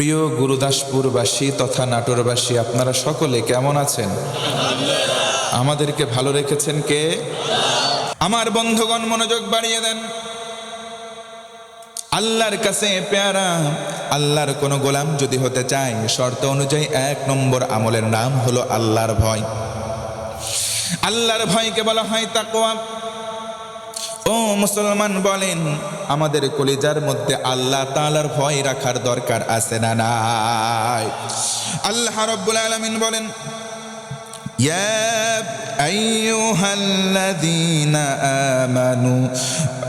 প্রিয় গুরুদাসপুরবাসী তথা নাটোরবাসী, আপনারা সকলে কেমন আছেন? আমাদেরকে ভালো রেখেছেন কে? আমার বন্ধুগণ, মনোযোগ বাড়িয়ে দেন। আল্লাহর কাছে পেয়ারা, আল্লাহর কোনো গোলাম যদি হতে চায়, শর্ত অনুযায়ী এক নম্বর আমলের নাম হলো আল্লাহর ভয়। আল্লাহর ভয়কে বলা হয় তাকওয়া। ও মুসলমান বলেন আমাদের কলিজার মধ্যে আল্লাহ তাআলার ভয় রাখার দরকার আছে না নাই আল্লাহ রাব্বুল আলামিন বলেন يا أيها الذين آمنوا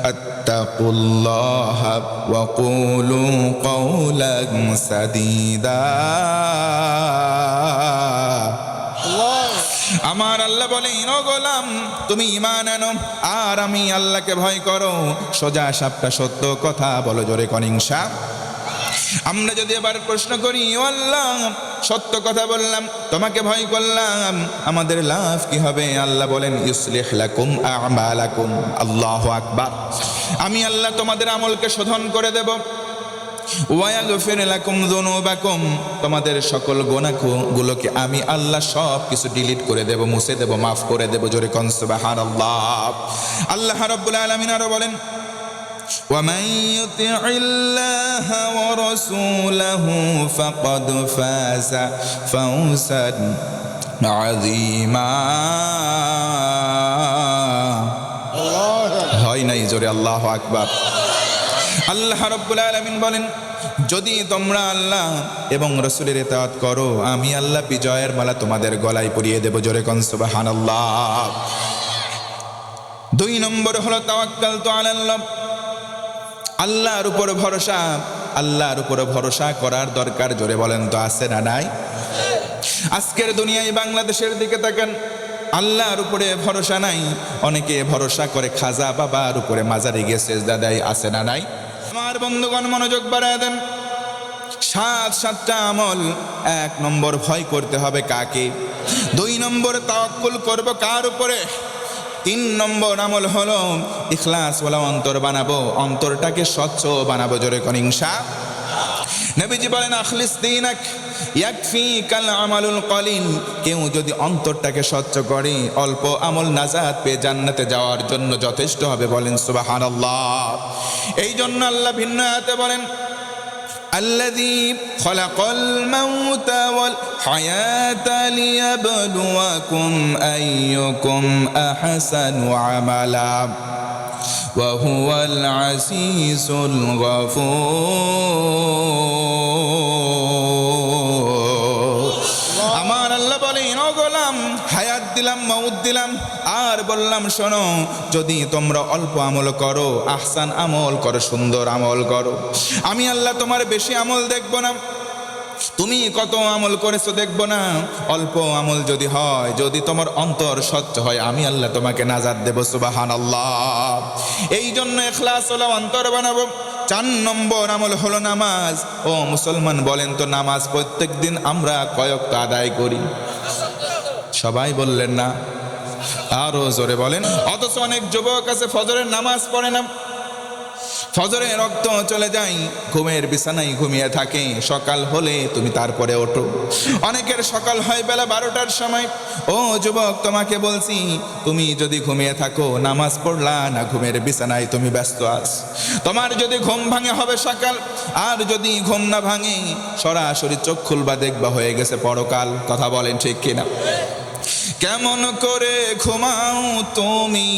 اتقوا الله وقولوا قولا سديدا আমার আল্লাহ বলেন ও গোলাম, তুমি ইমান আনো, আর আমি আল্লাহকে ভয় করো। সোজা সাপটা সত্য কথা বলো জোরে কনিংসা আমরা যদি এবার প্রশ্ন করি আল্লাহ, সত্য কথা বললাম, তোমাকে ভয় করলাম, আমাদের লাভ কি হবে? আল্লাহ বলেন, ইউসলিহ লাকুম আমালাকুম, আল্লাহু আকবার। আমি আল্লাহ তোমাদের আমলকে শোধন করে দেব। ওয়াগফির লাকুম যুনুবাকুম তোমাদের সকল গোনাকু গুলোকে আমি আল্লাহ সব কিছু ডিলিট করে দেব মুছে দেব মাফ করে দেব জোরে কোন সুবহানাল্লাহ আল্লাহ রাব্বুল আলামিন আরো বলেন ومن يطع الله ورسوله فقد فاز فوزا عظيما হয় নাই জোরে আল্লাহ আকবার আল্লাহ রব্বুল আলামিন বলেন, যদি তোমরা আল্লাহ এবং রসুলের এতায়াত করো, আমি আল্লাহ বিজয়ের মালা তোমাদের গলায় পরিয়ে দেব। জোরে কন, সুবহানাল্লাহ। দুই নম্বর হলো তাওয়াক্কাল তো আল্লাহ আল্লাহর উপর ভরসা, আল্লাহর উপর ভরসা করার দরকার, জোরে বলেন তো আছে না নাই? আজকের দুনিয়ায় বাংলাদেশের দিকে তাকান, আল্লাহর উপরে ভরসা নাই, অনেকে ভরসা করে খাজা বাবার উপরে মাজারে গিয়ে সেজদা দেয়, আছে না নাই? আমার বন্ধুগণ মনোযোগ বাড়ায় দেন। সাত সাতটা আমল, এক নম্বর ভয় করতে হবে কাকে? দুই নম্বর তাওয়াক্কুল করব কার উপরে? তিন নম্বর আমল হলো, ইখলাস বলা অন্তর বানাবো, অন্তরটাকে স্বচ্ছ বানাবো জোরে কনিংসা নবীজি বলেন আখলিস দিনাক ইয়াকফি কাল আমালুল কলিন কেউ যদি অন্তরটাকে স্বচ্ছ করে অল্প আমল নাজাত পেয়ে জান্নাতে যাওয়ার জন্য যথেষ্ট হবে বলেন সুবহানাল্লাহ এই জন্য আল্লাহ ভিন্ন আয়াতে বলেন الذي خلق الموت والحياة ليبلوكم أيكم أحسن عملا وهو العزيز الغفور দিলাম মৌত দিলাম, আর বললাম, শোনো, যদি তোমরা অল্প আমল করো, আহসান আমল করো, সুন্দর আমল করো। আমি আল্লাহ তোমার বেশি আমল দেখব না। তুমি কত আমল করেছ দেখব না। অল্প আমল যদি হয়, যদি তোমার অন্তর স্বচ্ছ হয়, আমি আল্লাহ তোমাকে নাজাদ দেব সুবাহান আল্লাহ এই জন্য এখলাস হলো অন্তর বানাবো। চার নম্বর আমল হলো নামাজ। ও মুসলমান, বলেন তো, নামাজ প্রত্যেক দিন আমরা কয়েকটা আদায় করি। সবাই বললেন না। আরও জোরে বলেন, অথচ অনেক যুবক আছে, ফজরের নামাজ পড়ে না। ফজরে রক্ত চলে যায়, ঘুমের বিছানায় ঘুমিয়ে থাকে। সকাল হলে তুমি তারপরে ওঠো। অনেকের সকাল হয় বেলা বারোটার সময়। ও যুবক, তোমাকে বলছি, তুমি যদি ঘুমিয়ে থাকো, নামাজ পড়লা না ঘুমের বিছানায় তুমি ব্যস্ত আছ। তোমার যদি ঘুম ভাঙে হবে সকাল, আর যদি ঘুম না ভাঙে, সরাসরি চোখ খুলবা, দেখবা হয়ে গেছে পরকাল। কথা বলেন ঠিক কিনা? কেমন করে ঘুমাও তুমি?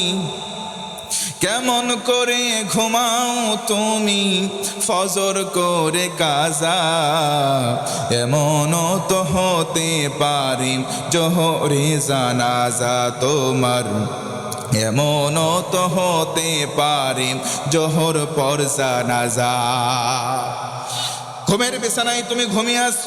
কেমন করে ঘুমাও তুমি? ফজর করে কাজা এমন তো হতে পারি জোহরে জানাজা তোমার। এমন তো হতে পারি জোহর পর জানাজা। ঘুমের বিছানায় তুমি ঘুমিয়ে আস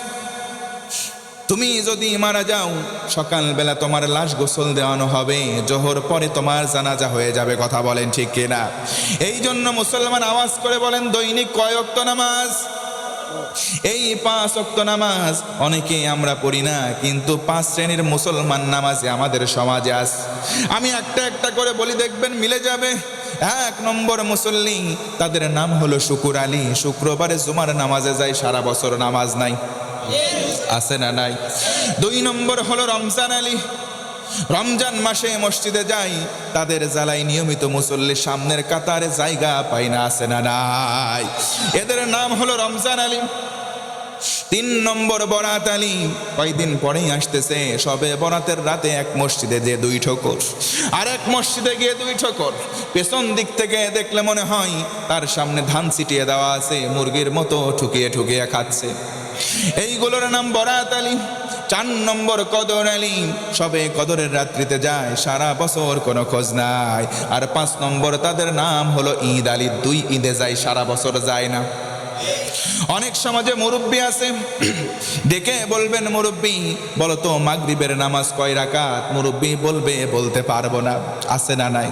তুমি যদি মারা যাও, সকালবেলা তোমার লাশ গোসল দেওয়ানো হবে, জোহর পরে তোমার জানাজা হয়ে যাবে, কথা বলেন ঠিক কিনা? এই জন্য মুসলমান আওয়াজ করে বলেন, দৈনিক কয়ক্ত নামাজ? এই পাঁচ অক্ত নামাজ অনেকে আমরা পড়ি না, কিন্তু পাঁচ শ্রেণির মুসলমান নামাজে আমাদের সমাজে আস। আমি একটা একটা করে বলি, দেখবেন মিলে যাবে। এক নম্বর মুসল্লি, তাদের নাম হলো শুকুর আলী। শুক্রবারে জুমার নামাজে যায়, সারা বছর নামাজ নাই। আছে না নাই? দুই নম্বর হলো রমজান আলী। রমজান মাসে মসজিদে যাই, তাদের জ্বালাই নিয়মিত মুসল্লি সামনের কাতারে জায়গা পাই না, আছে না নাই? এদের নাম হলো রমজান আলী। তিন নম্বর বরাত আলী। কয়েকদিন পরেই আসতেছে, সবে বরাতের রাতে এক মসজিদে যে দুই ঠোকর। আর এক মসজিদে গিয়ে দুই ঠোকর। পেছন দিক থেকে দেখলে মনে হয়, তার সামনে ধান ছিটিয়ে দেওয়া আছে, মুরগির মতো ঠুকিয়ে ঠুকিয়ে খাচ্ছে। এইগুলোর নাম বরাত আলী। চার নম্বর কদর আলী। সবে কদরের রাত্রিতে যায়, সারা বছর কোনো খোঁজ নাই। আর পাঁচ নম্বর তাদের নাম হলো ঈদ আলী। দুই ঈদে যায়, সারা বছর যায় না। অনেক সমাজে মুরব্বী আছে। ডেকে বলবেন, মুরব্বী, বলো তো, মাগরিবের নামাজ কয় রাকাত? মুরব্বী বলবে, বলতে পারব না। আছে না নাই।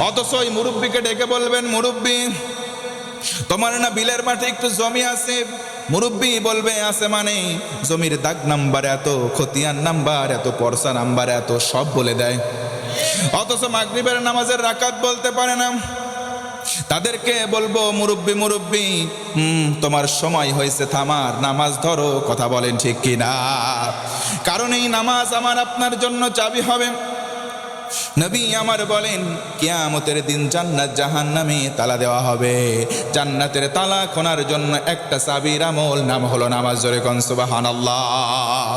অথচ ওই মুরব্বীকে ডেকে বলবেন, মুরব্বী তোমার না বিলের মাঠে একটু জমি আছে? মুরব্বী বলবে, আছে মানে জমির দাগ নাম্বার এত, খতিয়ান নাম্বার এত, পরসা নাম্বার এত, সব বলে দেয়। অথচ মাগরিবের নামাজের রাকাত বলতে পারে না। তাদেরকে বলব, মুরব্বি মুরব্বি তোমার সময় হয়েছে, থামার, নামাজ ধরো, কথা বলেন ঠিক কি না কারণ এই নামাজ আমার আপনার জন্য চাবি হবে। নবী আমার বলেন কিয়ামতের দিন জান্নাত জাহান্নামে তালা দেওয়া হবে জান্নাতের তালা খোনার জন্য একটা চাবির আমল নাম হলো নামাজ জোরে কন সুবহানাল্লাহ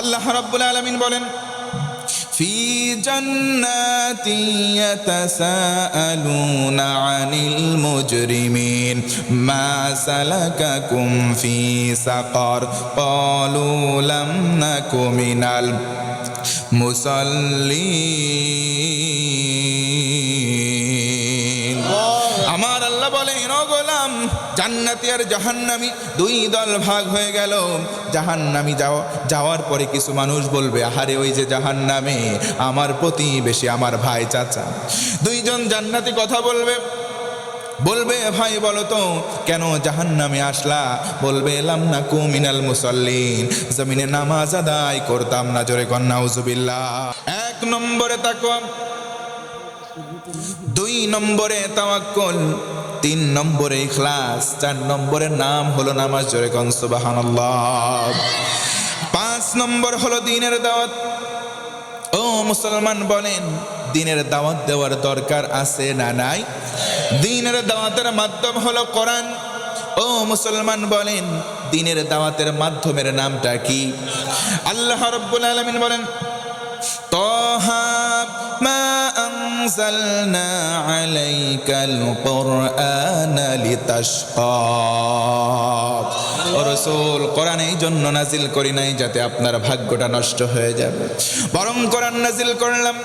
আল্লাহ রাব্বুল আলামিন বলেন في جنات يتساءلون عن المجرمين ما سلككم في سقر قالوا لم نك من মুসল্লিন। আমার আল্লাহ বলে গোলাম, জান্নাতি আর জাহান্নামি দুই দল ভাগ হয়ে গেল। জাহান্নামি যাওয়া যাওয়ার পরে কিছু মানুষ বলবে, আহারে, ওই যে জাহান্নামে আমার প্রতিবেশী, আমার ভাই চাচা। দুইজন জান্নাতি কথা বলবে বলবে, ভাই, বলো তো, কেন জাহান্নামে আসলা? বলবে এলাম না কুমিনাল মুসল্লিন, জমিনে নামাজ আদায় করতাম না, জোরে কন্যা উজুবিল্লাহ এক নম্বরে তাকওয়া, দুই নম্বরে তাওয়াক্কুল, তিন নম্বরে ইখলাস, চার নম্বরের নাম হলো নামাজ, জোরে কন, সুবহানাল্লাহ। পাঁচ নম্বর হলো দিনের দাওয়াত। ও মুসলমান বলেন, দিনের দাওয়াত দেওয়ার দরকার আছে না নাই? দিনের দাওয়াতের মাধ্যম হলো কোরআন ও মুসলমান বলেন দিনের দাওয়াতের মাধ্যমের নামটা কি আল্লাহ রাব্বুল আলামিন বলেন طه ما أنزلنا عليك القرآن لتشقى রসুল, কোরআন এই জন্য নাজিল করি নাই যাতে আপনার ভাগ্যটা নষ্ট হয়ে যাবে। বরং কোরআন নাজিল করলাম,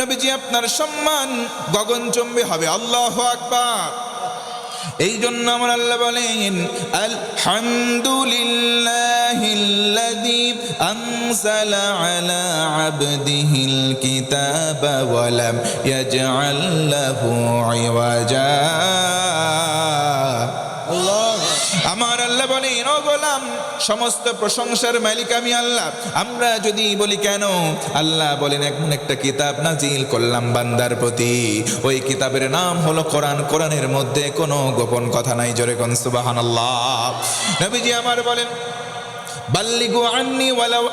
নবীজি আপনার সম্মান গগনচম্বী হবে, আল্লাহ আকবার। এই জন্য আমার আল্লাহ বলেন, আলহামদুলিল্লাহিল্লাযী আনজালা আলা আবদিহিল কিতাবা ওয়া লাম ইয়াজআল লাহু ইওয়াজা। সমস্ত প্রশংসার মালিক আমি আল্লাহ। আমরা যদি বলি, কেন? আল্লাহ বলেন এমন একটা কিতাব নাজিল করলাম বান্দার প্রতি। ওই কিতাবের নাম হলো কোরআন। কোরআনের মধ্যে কোনো গোপন কথা নাই জোরে কোন আল্লাহ নবীজি আমার বলেন বাল্লিগু আন্নি ওয়ালাউ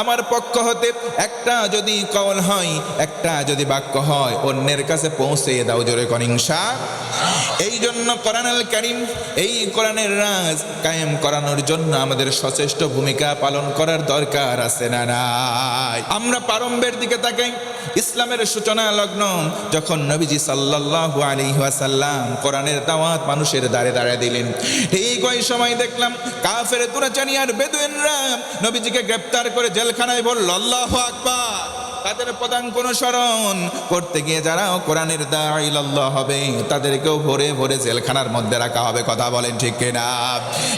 আমার পক্ষ হতে একটা যদি কওল হয়, একটা যদি বাক্য হয়, অন্যের কাছে পৌঁছে দাও জোরে কনিংসা এই জন্য কোরআনুল কারীম, এই কোরআনের রাজ কায়েম করানোর জন্য আমাদের সচেষ্ট ভূমিকা পালন করার দরকার আছে না নাই? আমরা প্রারম্ভের দিকে তাকাই। ইসলামের সূচনা লগ্ন, যখন নবীজি সাল্লাল্লাহু আলাইহি ওয়াসাল্লাম কোরআনের দাওয়াত মানুষের দাঁড়ে দাঁড়ে দিলেন। ঠিক ওই সময় দেখলাম কাফের দুরাচারী আর বেদুইনরা নবীজিকে গ্রেপ্তার করে জেলখানায় বলল, আল্লাহু আকবার। তাদের পদাঙ্ক অনুসরণ করতে গিয়ে যারা কোরআনের দাইল আল্লাহ হবে, তাদেরকেও ভরে ভরে জেলখানার মধ্যে রাখা হবে। কথা বলেন ঠিক কিনা?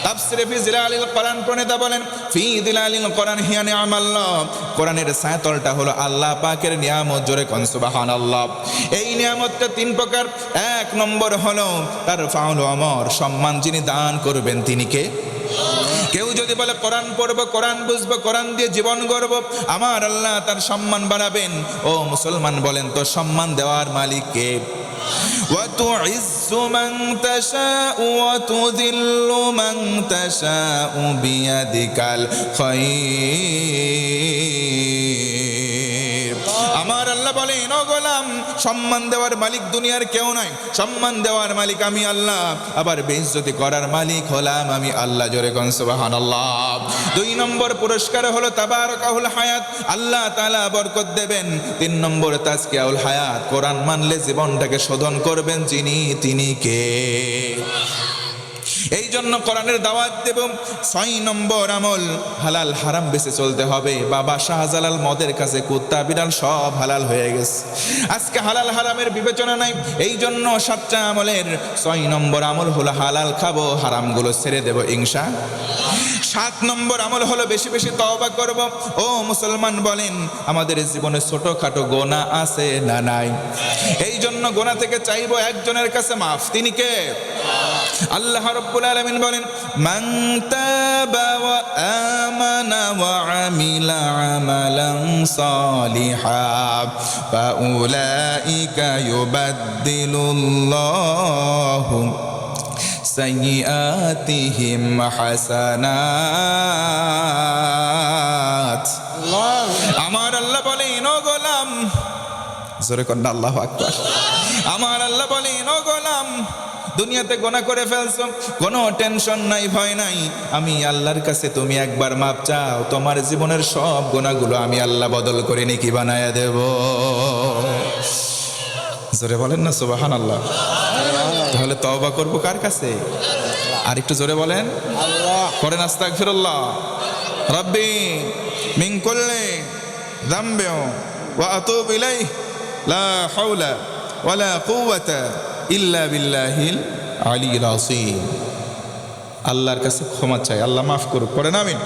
তাফসিরে ফি জিলালিল কোরআন প্রণেতা বলেন, ফি দিলালিল কোরআন হিয়া নিয়ামাল্লাহ। কোরআনের সায়তলটা হলো আল্লাহ পাকের নিয়ামত জোরে কোন সুবহানাল্লাহ। এই নিয়ামতটা তিন প্রকার। এক নম্বর হলো তার ফাউল অমর। সম্মান যিনি দান করবেন তিনি কে? কেউ যদি বলে কোরআন পড়বো কোরআন বুঝবো কোরআন দিয়ে জীবন গড়ব আমার আল্লাহ তার সম্মান বাড়াবেন ও মুসলমান বলেন তো সম্মান দেওয়ার মালিক কে وتعز من تشاء وتذل من تشاء بيدك الخير গোলাম সম্মান দেওয়ার মালিক দুনিয়ার কেউ নয় সম্মান দেওয়ার মালিক আমি আল্লাহ। আবার বেইজ্জতি করার মালিক হলাম আমি আল্লাহ জোরে সুবহানাল্লাহ। দুই নম্বর পুরস্কার হলো তাবারকাহুল হায়াত। আল্লাহ তালা বরকত দেবেন। তিন নম্বর তাজকিয়াউল হায়াত। কোরআন মানলে জীবনটাকে শোধন করবেন যিনি, তিনি কে? এই জন্য কোরআনের দাওয়াত দেব, ছয় নম্বর আমল, হালাল হারাম বেঁচে চলতে হবে। বাবা শাহজালাল মদের কাছে কুত্তা, বিড়াল সব হালাল হয়ে গেছে। আজকে হালাল হারামের বিবেচনা নাই এই জন্য সাতটা আমলের ছয় নম্বর আমল হলো, হালাল খাব, হারামগুলো ছেড়ে দেব ইংসা সাত নম্বর আমল হলো, বেশি বেশি তওবা করব। ও মুসলমান বলেন, আমাদের জীবনে ছোটখাটো গোনা আছে না নাই? এই জন্য গোনা থেকে চাইব একজনের কাছে মাফ। তিনি কে? আল্লাহ রব্বুল আলামিন বলেন, মান তাবা ওয়া আমানা ওয়া আমিলা আমালান সালিহা ফাউলাইকা ইউবাদদিলুল্লাহু সাইয়্যাতিহিম হাসানাত. আমার আল্লাহ বলেন, ও গোলাম, জোরে কন্যা, আল্লাহ আকবার. আমার আল্লাহ বলেন দুনিয়াতে গোনা করে ফেলছো, কোনো টেনশন নাই, ভয় নাই। আমি আল্লাহর কাছে তুমি একবার মাপ চাও, তোমার জীবনের সব গোনাগুলো আমি আল্লাহ বদল করে নিকি বানায় দেব। জোরে বলেন না সুবাহান আল্লাহ তাহলে তওবা করব কার কাছে? আর একটু জোরে বলেন। করেন আস্তাগফিরুল্লাহ। রব্বি মিন কুল্লি যামবি ওয়া আতুবু ইলাইহি, লা হাওলা ওয়ালা কুওয়াতা ইল্লা বিল্লাহিল আলী রাসিম আল্লাহর কাছে ক্ষমা চাই। আল্লাহ মাফ করুক। পড়েন আমিন।